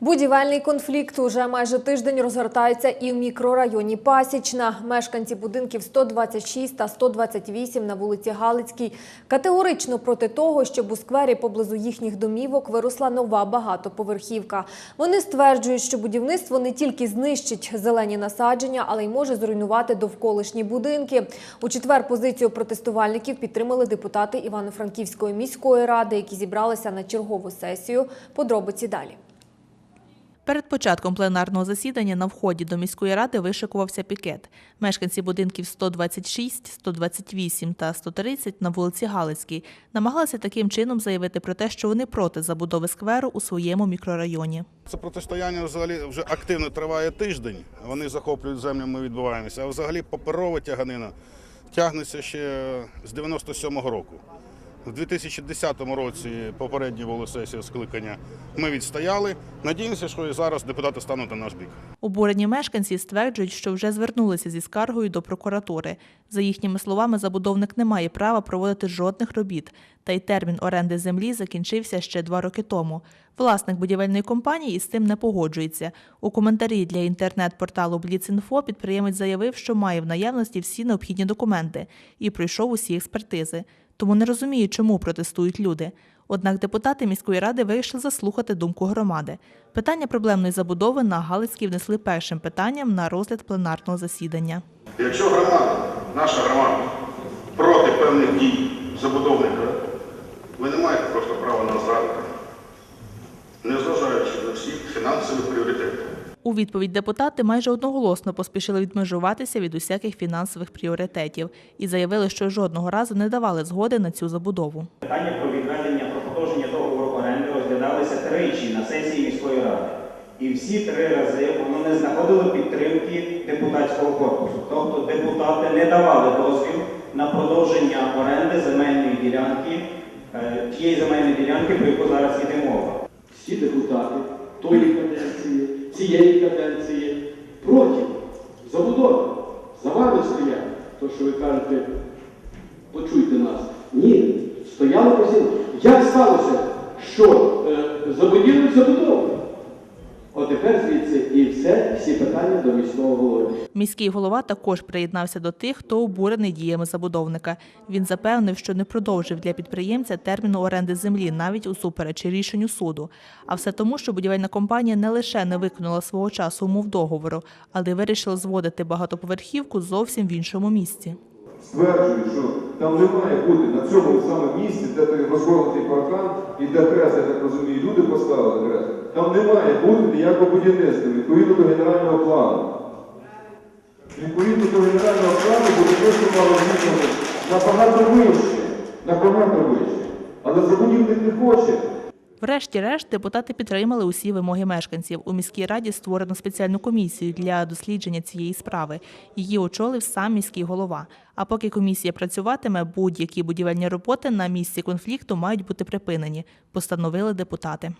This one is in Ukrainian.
Будівельний конфлікт уже майже тиждень розгортається і в мікрорайоні Пасічна. Мешканці будинків 126 та 128 на вулиці Галицькій категорично проти того, щоб у сквері поблизу їхніх домівок виросла нова багатоповерхівка. Вони стверджують, що будівництво не тільки знищить зелені насадження, але й може зруйнувати довколишні будинки. У четвер позицію протестувальників підтримали депутати Івано-Франківської міської ради, які зібралися на чергову сесію. Подробиці далі. Перед початком пленарного засідання на вході до міської ради вишикувався пікет. Мешканці будинків 126, 128 та 130 на вулиці Галицькій намагалися таким чином заявити про те, що вони проти забудови скверу у своєму мікрорайоні. Це протистояння взагалі вже активно триває тиждень. Вони захоплюють землю, ми відбуваємося. А взагалі паперова тяганина тягнеться ще з 97-го року. У 2010 році попередні були сесії скликання. Ми відстояли. Надіємося, що і зараз депутати стануть на наш бік. Обурені мешканці стверджують, що вже звернулися зі скаргою до прокуратури. За їхніми словами, забудовник не має права проводити жодних робіт, та й термін оренди землі закінчився ще два роки тому. Власник будівельної компанії із цим не погоджується. У коментарі для інтернет-порталу Бліцінфо підприємець заявив, що має в наявності всі необхідні документи і пройшов усі експертизи. Тому не розуміє, чому протестують люди. Однак депутати міської ради вирішили заслухати думку громади. Питання проблемної забудови на Галицькій внесли першим питанням на розгляд пленарного засідання. Якщо громада, наша громада, проти певних дій забудовника, ви не маєте просто права нас зрадити, незважаючи на всі фінансові пріоритети. У відповідь депутати майже одноголосно поспішили відмежуватися від усяких фінансових пріоритетів і заявили, що жодного разу не давали згоди на цю забудову. Питання про відведення про продовження договору оренди розглядалися тричі на сесії міської ради. І всі три рази воно не знаходило підтримки депутатського корпусу. Тобто депутати не давали дозвіл на продовження оренди земельної ділянки, е, тієї земельної ділянки, про яку зараз йде мова. всі депутати тої каденції, цієї каденції проти забудови. За вами стоять. То, що ви кажете, почуйте нас. Ні, стояли постійно. Як сталося, що тепер звідси і все, всі питання до міського голови. Міський голова також приєднався до тих, хто обурений діями забудовника. Він запевнив, що не продовжив для підприємця терміну оренди землі навіть усупереч рішенню суду. А все тому, що будівельна компанія не лише не виконала свого часу умов договору, але й вирішила зводити багатоповерхівку зовсім в іншому місці. Стверджують, що там не має бути на цьому самому місці, де той розгорнутий паркан і де хрест, я так розумію, люди поставили хрест. Там не має бути ніякого будівництва відповідно до генерального плану. Відповідно до генерального плану будівництво мало бути набагато вище, набагато вище. Але забудівник не хоче. Врешті-решт депутати підтримали усі вимоги мешканців. У міській раді створено спеціальну комісію для дослідження цієї справи. Її очолив сам міський голова. А поки комісія працюватиме, будь-які будівельні роботи на місці конфлікту мають бути припинені, постановили депутати.